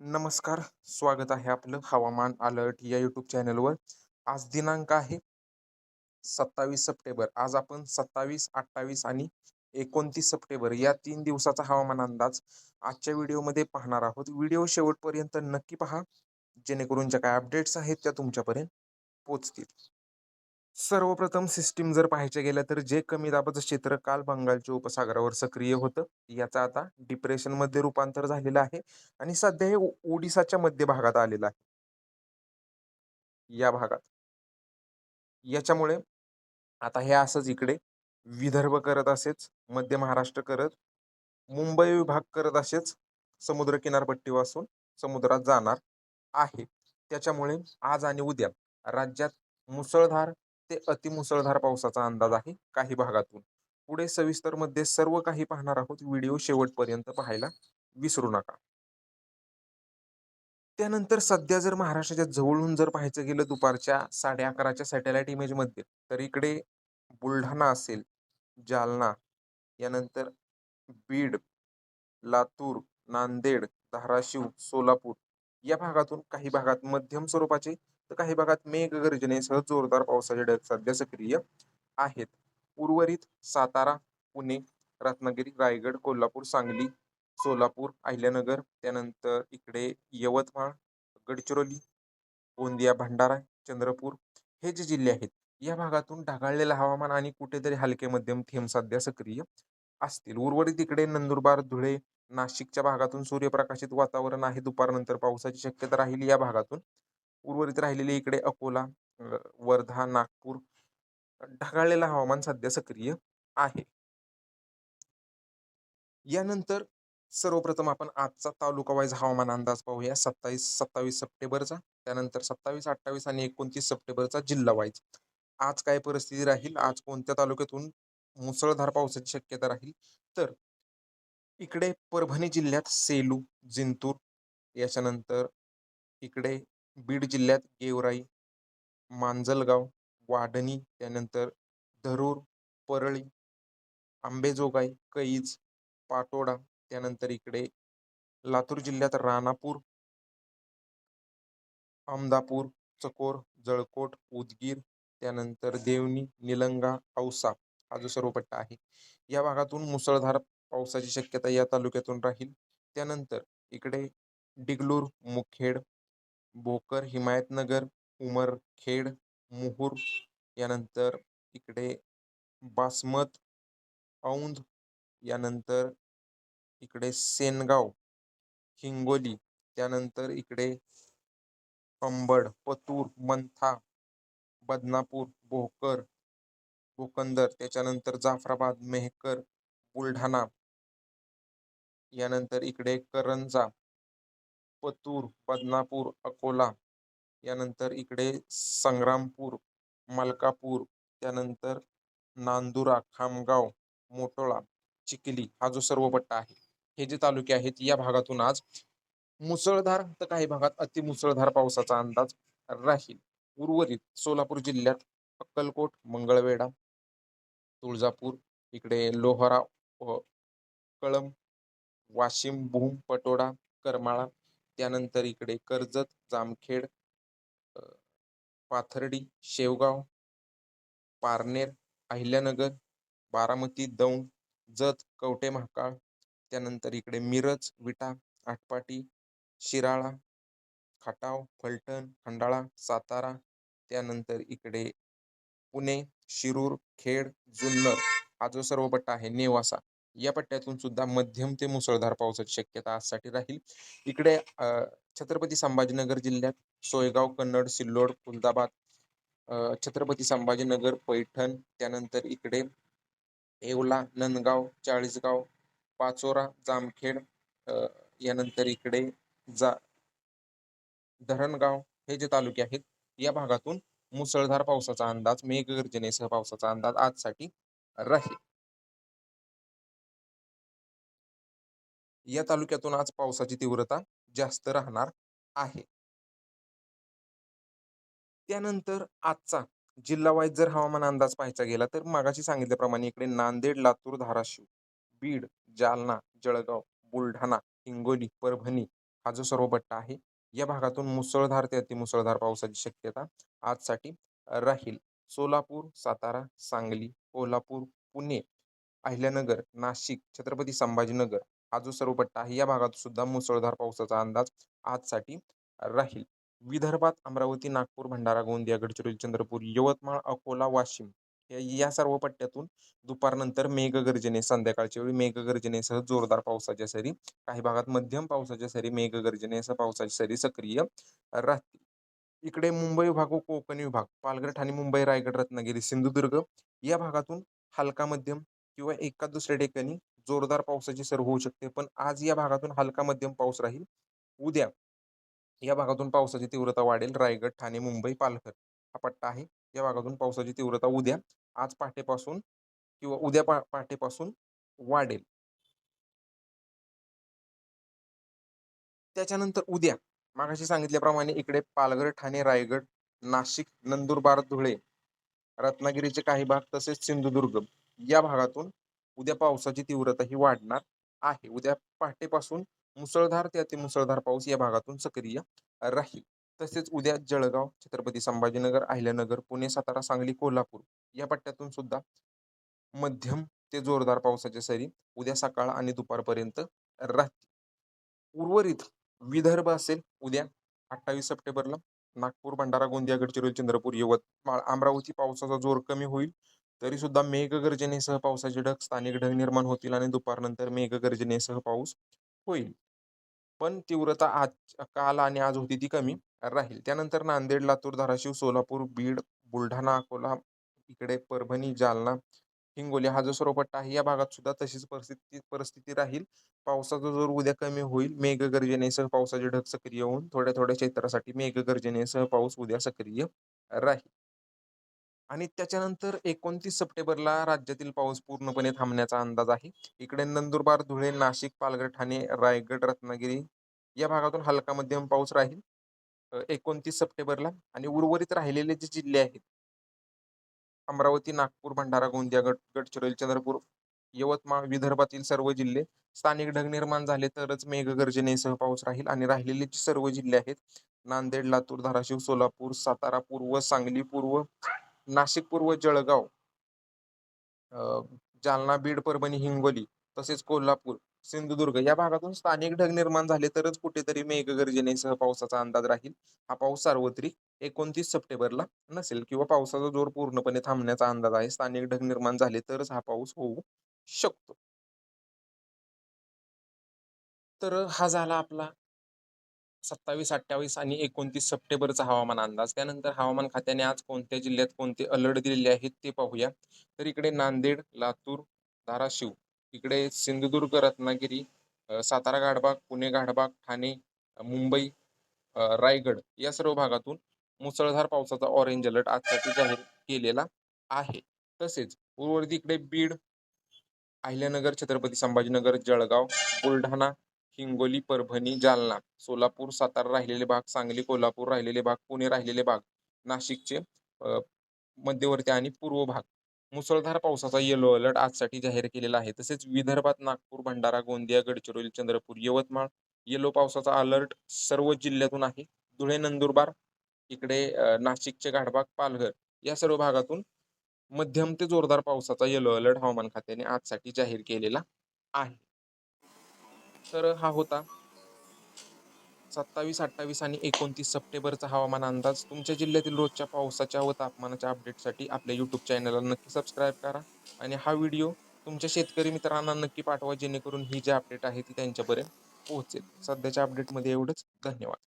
नमस्कार स्वागत आहे आपलं हवामान अलर्ट या यूट्यूब चॅनलवर. आज दिनांक आहे सत्तावीस सप्टेंबर. आज आपण सत्तावीस अठ्ठावीस आणि एकोणतीस सप्टेंबर या तीन दिवसाचा हवामान अंदाज आजच्या व्हिडिओमध्ये पाहणार आहोत. व्हिडिओ शेवटपर्यंत नक्की पहा जेणेकरून ज्या काय अपडेट्स आहेत त्या तुमच्यापर्यंत पोचतील सर्वप्रथम सिस्टीम जर पाहायचं गेलं तर जे कमी दाबाचं क्षेत्र काल बंगालच्या उपसागरावर सक्रिय होतं याचं आता डिप्रेशनमध्ये रूपांतर झालेलं आहे आणि सध्या हे ओडिसाच्या मध्य भागात आलेलं आहे. या भागात. याच्यामुळे आता हे असंच इकडे विदर्भ करत असेच मध्य महाराष्ट्र करत मुंबई विभाग करत असेच समुद्र किनारपट्टी वासून समुद्रात जाणार आहे. त्याच्यामुळे आज आणि उद्या राज्यात मुसळधार ते अतिमुसळधार पावसाचा अंदाज आहे काही भागातून. पुढे सविस्तरमध्ये सर्व काही पाहणार आहोत. व्हिडिओ शेवटपर्यंत पाहायला विसरू नका. त्यानंतर सध्या जर महाराष्ट्राच्या जवळून जर पाहायचं गेलं दुपारच्या साडे अकराच्या सॅटेलाइट इमेजमध्ये तर इकडे बुलढाणा असेल जालना यानंतर बीड लातूर नांदेड धाराशिव सोलापूर या भागातून काही भागात मध्यम स्वरूपाचे तर काही भागात मेघगर्जनेसह जोरदार पावसाचे ढग सध्या सक्रिय आहेत. उर्वरित सातारा पुणे रत्नागिरी रायगड कोल्हापूर सांगली सोलापूर अहिल्यानगर त्यानंतर इकडे यवतमाळ गडचिरोली गोंदिया भंडारा चंद्रपूर हे जे जिल्हे आहेत या भागातून ढगाळलेलं हवामान आणि कुठेतरी हलके मध्यम थेंब सध्या सक्रिय असतील. उर्वरित इकडे नंदुरबार धुळे नाशिकच्या भागातून सूर्यप्रकाशित वातावरण आहे. दुपारनंतर पावसाची शक्यता राहील. या भागातून उर्वरित राहिलेले इकडे अकोला वर्धा नागपूर ढगाळलेलं हवामान सध्या सक्रिय आहे. यानंतर सर्वप्रथम आपण आजचा तालुका वाईज हवामान अंदाज पाहूया. सत्तावीस सत्तावीस सप्टेंबरचा त्यानंतर सत्तावीस अठ्ठावीस आणि एकोणतीस सप्टेंबरचा जिल्हा वाईज. आज काय परिस्थिती राहील? आज कोणत्या तालुक्यातून मुसळधार पावसाची शक्यता राहील? तर इकडे परभणी जिल्ह्यात सेलू जिंतूर याच्यानंतर इकडे बीड जिल्ह्यात गेवराई मांजलगाव वाढणी त्यानंतर धरूर परळी आंबेजोगाई कैज पाटोडा त्यानंतर इकडे लातूर जिल्ह्यात राणापूर अमदापूर चकोर जळकोट उदगीर त्यानंतर देवणी निलंगा औसा हा जो सर्व पट्टा आहे. या भागातून मुसळधार पावसाची शक्यता या तालुक्यातून राहील. त्यानंतर इकडे डिगलूर मुखेड भोकर हिमायतनगर उमरखेड मुहूर यानंतर इकडे बासमत औंध यानंतर इकडे सेनगाव हिंगोली त्यानंतर इकडे अंबड पतूर मंथा बदनापूर भोकर भोकंदर त्याच्यानंतर जाफराबाद मेहकर बुलढाणा यानंतर इकडे करंजा पतूर बदनापूर अकोला यानंतर इकडे संग्रामपूर मलकापूर त्यानंतर नांदुरा खामगाव मोटोळा चिखली हा जो सर्व पट्टा आहे हे जे तालुके आहेत या भागातून आज मुसळधार तर काही भागात अतिमुसळधार पावसाचा अंदाज राहील. उर्वरित सोलापूर जिल्ह्यात अक्कलकोट मंगळवेढा तुळजापूर इकडे लोहरा व वाशिम भूम पटोडा करमाळा त्यानंतर इकडे कर्जत जामखेड पाथर्डी शेवगाव पारनेर अहिल्यानगर बारामती दौंड जत कवठे महाकाळ त्यानंतर इकडे मिरज विटा आटपाटी शिराळा खटाव फलटण खंडाळा सातारा त्यानंतर इकडे पुणे शिरूर खेड जुन्नर हा जो सर्व पट्टा आहे नेवासा. या पट्ट्यातून सुद्धा मध्यम ते मुसळधार पावसाची शक्यता आजसाठी राहील. इकडे छत्रपती संभाजीनगर जिल्ह्यात सोयगाव कन्नड सिल्लोड खुलदाबाद छत्रपती संभाजीनगर पैठण त्यानंतर इकडे येवला नंदगाव चाळीसगाव पाचोरा जामखेड यानंतर इकडे जा धरणगाव हे जे तालुके आहेत या भागातून मुसळधार पावसाचा अंदाज मेघगर्जनेसह पावसाचा अंदाज आजसाठी राहील. या तालुक्यातून आज पावसाची तीव्रता जास्त राहणार आहे. त्यानंतर आजचा जिल्हा वाईज जर हवामान अंदाज पाहायचा गेला तर मागाशी सांगितल्याप्रमाणे इकडे नांदेड लातूर धाराशिव बीड जालना जळगाव बुलढाणा हिंगोली परभणी हा जो सर्व पट्टा आहे या भागातून मुसळधार ते अतिमुसळधार पावसाची शक्यता आजसाठी राहील. सोलापूर सातारा सांगली कोल्हापूर पुणे अहिल्यानगर नाशिक छत्रपती संभाजीनगर हा जो सर्व पट्टा आहे या भागात सुद्धा मुसळधार पावसाचा अंदाज आजसाठी राहील. विदर्भात अमरावती नागपूर भंडारा गोंदिया गडचिरोली चंद्रपूर यवतमाळ अकोला वाशिम या या सर्व पट्ट्यातून दुपारनंतर मेघगर्जने संध्याकाळच्या वेळी मेघगर्जनेसह जोरदार पावसाच्या सरी काही भागात मध्यम पावसाच्या सरी मेघगर्जनेसह पावसाच्या सरी सक्रिय राहतील. इकडे मुंबई विभाग व कोकण विभाग पालघर ठाणे मुंबई रायगड रत्नागिरी सिंधुदुर्ग या भागातून हलका मध्यम किंवा एका दुसऱ्या ठिकाणी जोरदार पावसाची सर होऊ शकते. पण आज या भागातून हलका मध्यम पाऊस राहील. उद्या या भागातून पावसाची तीव्रता वाढेल. रायगड ठाणे मुंबई पालघर हा पट्टा आहे. या भागातून पावसाची तीव्रता उद्या आज पहाटेपासून किंवा उद्या पा पहाटेपासून वाढेल. त्याच्यानंतर उद्या मागाशी सांगितल्याप्रमाणे इकडे पालघर ठाणे रायगड नाशिक नंदुरबार धुळे रत्नागिरीचे काही भाग तसेच सिंधुदुर्ग या भागातून उद्या पावसाची तीव्रता ही वाढणार आहे. उद्या पहाटेपासून मुसळधार ते अतिमुसळधार पाऊस या भागातून सक्रिय राहील. तसेच उद्या जळगाव छत्रपती संभाजीनगर अहिल्यानगर पुणे सातारा सांगली कोल्हापूर या पट्ट्यातून सुद्धा मध्यम ते जोरदार पावसाच्या सरी उद्या सकाळ आणि दुपारपर्यंत राहतील. उर्वरित विदर्भ असेल उद्या अठ्ठावीस सप्टेंबरला नागपूर भंडारा गोंदिया गडचिरोली चंद्रपूर यवतमाळ अमरावती पावसाचा जोर कमी होईल. तरी सुद्धा मेघगर्जनेसह पावसाचे ढग स्थानिक ढग निर्माण होतील आणि दुपारनंतर मेघगर्जनेसह पाऊस होईल. पण तीव्रता आज काल आणि आज होती ती कमी राहील. त्यानंतर नांदेड लातूर धाराशिव सोलापूर बीड बुलढाणा अकोला इकडे परभणी जालना हिंगोली हा जो सर्व पट्टा आहे या भागात सुद्धा तशीच परिस्थिती परिस्थिती राहील. पावसाचा जोर उद्या कमी होईल. मेघगर्जनेसह पावसाचे ढग सक्रिय होऊन थोड्या थोड्या क्षेत्रासाठी मेघगर्जनेसह पाऊस उद्या सक्रिय राहील. आणि त्याच्यानंतर एकोणतीस सप्टेंबरला राज्यातील पाऊस पूर्णपणे थांबण्याचा अंदाज आहे. इकडे नंदुरबार धुळे नाशिक पालघर ठाणे रायगड रत्नागिरी या भागातून हलका मध्यम पाऊस राहील. एकोणतीस सप्टेंबरला आणि उर्वरित राहिलेले जे जिल्हे आहेत. अमरावती नागपूर भंडारा गोंदिया गड गडचिरोली चंद्रपूर यवतमाळ विदर्भातील सर्व जिल्हे स्थानिक ढग निर्माण झाले तरच मेघगर्जनेसह पाऊस राहील आणि राहिलेले जे सर्व जिल्हे आहेत नांदेड लातूर धाराशिव सोलापूर सातारा पूर्व सांगली पूर्व नाशिक पूर्व जळगाव जालना बीड परभणी हिंगोली तसेच कोल्हापूर सिंधुदुर्ग या भागातून स्थानिक ढग निर्माण झाले तरच कुठेतरी मेघगर्जनेसह पावसाचा अंदाज राहील. हा पाऊस सार्वत्रिक एकोणतीस सप्टेंबरला नसेल किंवा पावसाचा जोर पूर्णपणे थांबण्याचा अंदाज आहे. स्थानिक ढग निर्माण झाले तरच हा पाऊस होऊ शकतो. तर हा झाला आपला सत्तावीस अठ्ठावीस आणि एकोणतीस सप्टेंबरचा हवामान अंदाज. त्यानंतर हवामान खात्याने आज कोणत्या जिल्ह्यात कोणते अलर्ट दिलेले आहेत ते पाहूया. तर इकडे नांदेड लातूर धाराशिव इकडे सिंधुदुर्ग रत्नागिरी सातारा घाटबाग पुणे गाढबाग ठाणे मुंबई रायगड या सर्व भागातून मुसळधार पावसाचा ऑरेंज अलर्ट आजसाठी जाहीर केलेला आहे. तसेच उर्वरित इकडे बीड अहिल्यानगर छत्रपती संभाजीनगर जळगाव बुलढाणा हिंगोली परभणी जालना सोलापूर सातारा राहिलेले भाग सांगली कोल्हापूर राहिलेले भाग पुणे राहिलेले भाग नाशिकचे मध्यवर्ती आणि पूर्व भाग. मुसळधार पावसाचा येलो अलर्ट आजसाठी जाहीर केलेला आहे. तसेच विदर्भात नागपूर भंडारा गोंदिया गडचिरोली चंद्रपूर यवतमाळ येलो पावसाचा अलर्ट सर्व जिल्ह्यातून आहे. धुळे नंदुरबार इकडे नाशिकचे गाढबाग पालघर या सर्व भागातून मध्यम ते जोरदार पावसाचा येलो अलर्ट हवामान खात्याने आजसाठी जाहीर केलेला आहे. तर हा होता. सत्तावीस अठ्ठावीस आणि एकोणतीस सप्टेंबरचा हवामान अंदाज. तुमच्या जिल्ह्यातील रोजच्या पावसाच्या व तापमानाच्या अपडेटसाठी आपल्या यूट्यूब चॅनलला नक्की सबस्क्राईब करा. आणि हा व्हिडिओ तुमच्या शेतकरी मित्रांना नक्की पाठवा जेणेकरून ही जी अपडेट आहे ती त्यांच्यापर्यंत पोहोचेल. सध्याच्या अपडेटमध्ये एवढंच. धन्यवाद.